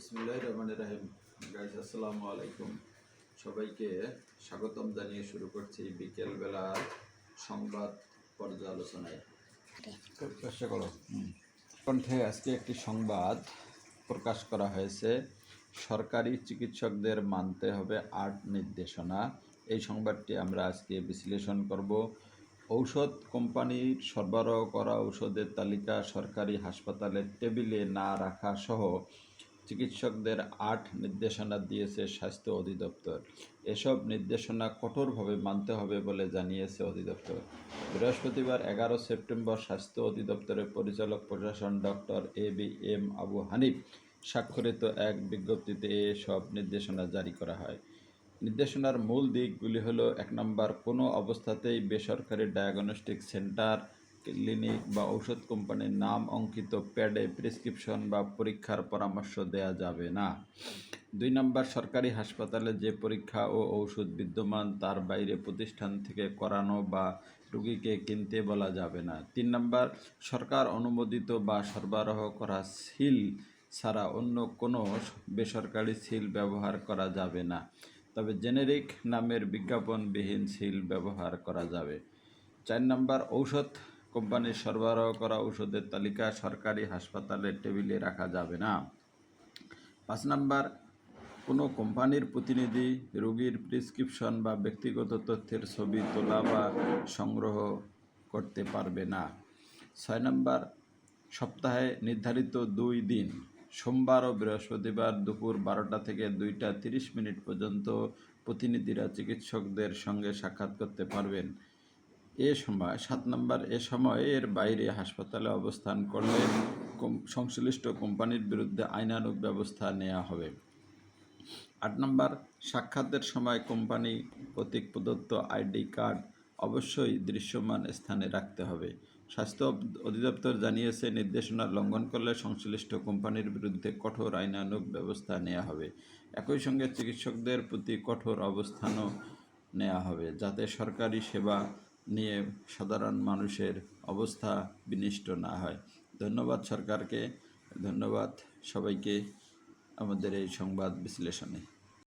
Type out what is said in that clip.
বিসমুল্লাহ রহমান রাহিম। গাইজ আসসালামু আলাইকুম। সবাইকে স্বাগতম জানিয়ে শুরু করছি বিকেল বেলার সংবাদ পর্যালোচনায়। করো। কণ্ঠে আজকে একটি সংবাদ প্রকাশ করা হয়েছে। সরকারি চিকিৎসকদের মানতে হবে আট নির্দেশনা। এই সংবাদটি আমরা আজকে বিশ্লেষণ করব। ঔষধ কোম্পানির সরবরাহ করা ঔষধের তালিকা সরকারি হাসপাতালের টেবিলে না রাখা সহ চিকিৎসকদের আট নির্দেশনা দিয়েছে স্বাস্থ্য অধিদপ্তর। এসব নির্দেশনা কঠোরভাবে মানতে হবে বলে জানিয়েছে অধিদপ্তর। বৃহস্পতিবার এগারো সেপ্টেম্বর স্বাস্থ্য অধিদপ্তরের পরিচালক প্রশাসন doctor A B M Abu Hanif স্বাক্ষরিত এক বিজ্ঞপ্তিতে এসব নির্দেশনা জারি করা হয়। নির্দেশনার মূল দিকগুলি হলো, এক নম্বর, কোনো অবস্থাতেই বেসরকারি ডায়াগনস্টিক সেন্টার ক্লিনিক বা ঔষধ কোম্পানির নাম অঙ্কিত প্যাডে প্রেসক্রিপশন বা পরীক্ষার পরামর্শ দেয়া যাবে না। দুই নম্বর, সরকারি হাসপাতালে যে পরীক্ষা ও ঔষধ বিদ্যমান তার বাইরে প্রতিষ্ঠান থেকে করানো বা রুগীকে কিনতে বলা যাবে না। তিন নম্বর, সরকার অনুমোদিত বা সরবরাহ করা সিল ছাড়া অন্য কোনো বেসরকারি সিল ব্যবহার করা যাবে না। তবে জেনেরিক নামের বিজ্ঞাপনবিহীন সিল ব্যবহার করা যাবে। চার নম্বর, ঔষধ কোম্পানির সরবরাহ করা ওষুধের তালিকা সরকারি হাসপাতালের টেবিলে রাখা যাবে না। পাঁচ নাম্বার, কোনো কোম্পানির প্রতিনিধি রোগীর প্রেসক্রিপশন বা ব্যক্তিগত তথ্যের ছবি তোলা বা সংগ্রহ করতে পারবে না। ছয় নাম্বার, সপ্তাহে নির্ধারিত দুই দিন, সোমবার ও বৃহস্পতিবার দুপুর বারোটা থেকে দুইটা তিরিশ মিনিট পর্যন্ত প্রতিনিধিরা চিকিৎসকদের সঙ্গে সাক্ষাৎ করতে পারবেন। এ সময়, সাত নম্বর, এ সময় এর বাইরে হাসপাতালে অবস্থান করলে সংশ্লিষ্ট কোম্পানির বিরুদ্ধে আইনানুগ ব্যবস্থা নেওয়া হবে। আট নম্বর, সাক্ষাতের সময় কোম্পানি কর্তৃক প্রদত্ত আইডি কার্ড অবশ্যই দৃশ্যমান স্থানে রাখতে হবে। স্বাস্থ্য অধিদপ্তর জানিয়েছে, নির্দেশনা লঙ্ঘন করলে সংশ্লিষ্ট কোম্পানির বিরুদ্ধে কঠোর আইনানুগ ব্যবস্থা নেওয়া হবে। একই সঙ্গে চিকিৎসকদের প্রতি কঠোর অবস্থানও নেওয়া হবে, যাতে সরকারি সেবা নিয়ে সাধারণ মানুষের অবস্থা বিনিষ্ট না হয়। ধন্যবাদ সরকারকে। ধন্যবাদ সবাইকে আমাদের এই সংবাদ বিশ্লেষণে।